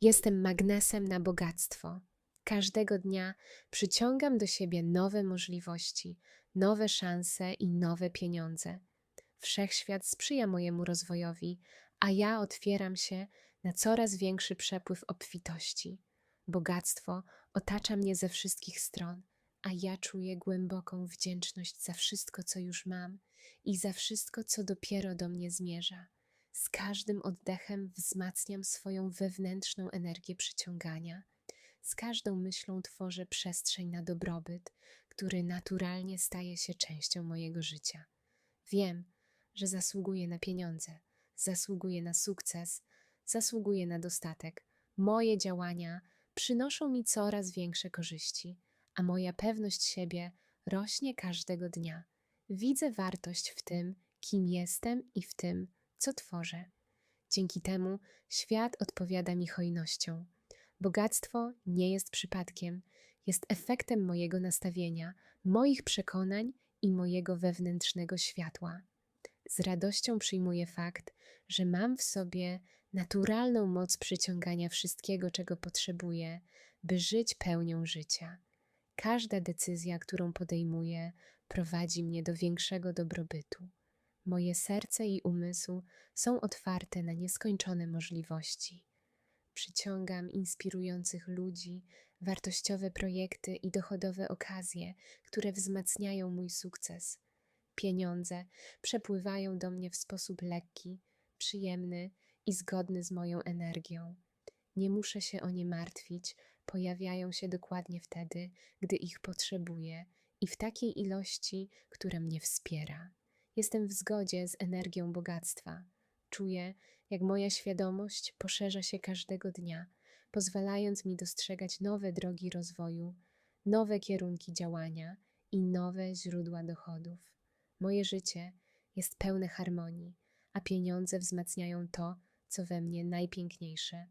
Jestem magnesem na bogactwo. Każdego dnia przyciągam do siebie nowe możliwości, nowe szanse i nowe pieniądze. Wszechświat sprzyja mojemu rozwojowi, a ja otwieram się na coraz większy przepływ obfitości. Bogactwo otacza mnie ze wszystkich stron, a ja czuję głęboką wdzięczność za wszystko, co już mam i za wszystko, co dopiero do mnie zmierza. Z każdym oddechem wzmacniam swoją wewnętrzną energię przyciągania. Z każdą myślą tworzę przestrzeń na dobrobyt, który naturalnie staje się częścią mojego życia. Wiem, że zasługuję na pieniądze, zasługuję na sukces, zasługuję na dostatek. Moje działania przynoszą mi coraz większe korzyści, a moja pewność siebie rośnie każdego dnia. Widzę wartość w tym, kim jestem i w tym, co tworzę. Dzięki temu świat odpowiada mi hojnością. Bogactwo nie jest przypadkiem, jest efektem mojego nastawienia, moich przekonań i mojego wewnętrznego światła. Z radością przyjmuję fakt, że mam w sobie naturalną moc przyciągania wszystkiego, czego potrzebuję, by żyć pełnią życia. Każda decyzja, którą podejmuję, prowadzi mnie do większego dobrobytu. Moje serce i umysł są otwarte na nieskończone możliwości. Przyciągam inspirujących ludzi, wartościowe projekty i dochodowe okazje, które wzmacniają mój sukces. Pieniądze przepływają do mnie w sposób lekki, przyjemny i zgodny z moją energią. Nie muszę się o nie martwić, pojawiają się dokładnie wtedy, gdy ich potrzebuję i w takiej ilości, która mnie wspiera. Jestem w zgodzie z energią bogactwa. Czuję, jak moja świadomość poszerza się każdego dnia, pozwalając mi dostrzegać nowe drogi rozwoju, nowe kierunki działania i nowe źródła dochodów. Moje życie jest pełne harmonii, a pieniądze wzmacniają to, co we mnie najpiękniejsze.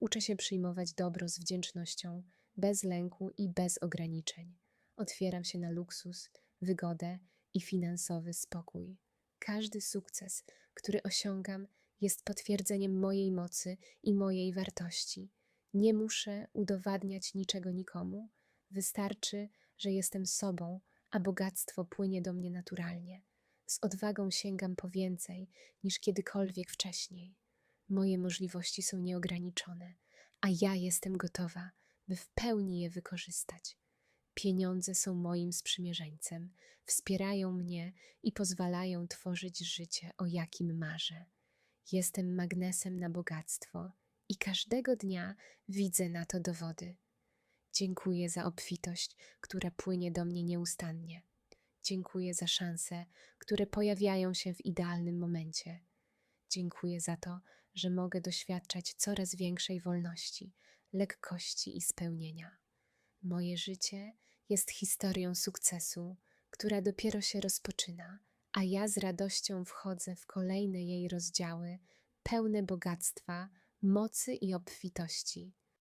Uczę się przyjmować dobro z wdzięcznością, bez lęku i bez ograniczeń. Otwieram się na luksus, wygodę i finansowy spokój. Każdy sukces, który osiągam, jest potwierdzeniem mojej mocy i mojej wartości. Nie muszę udowadniać niczego nikomu. Wystarczy, że jestem sobą, a bogactwo płynie do mnie naturalnie. Z odwagą sięgam po więcej niż kiedykolwiek wcześniej. Moje możliwości są nieograniczone, a ja jestem gotowa, by w pełni je wykorzystać. Pieniądze są moim sprzymierzeńcem, wspierają mnie i pozwalają tworzyć życie, o jakim marzę. Jestem magnesem na bogactwo i każdego dnia widzę na to dowody. Dziękuję za obfitość, która płynie do mnie nieustannie. Dziękuję za szanse, które pojawiają się w idealnym momencie. Dziękuję za to, że mogę doświadczać coraz większej wolności, lekkości i spełnienia. Moje życie jest historią sukcesu, która dopiero się rozpoczyna, a ja z radością wchodzę w kolejne jej rozdziały, pełne bogactwa, mocy i obfitości.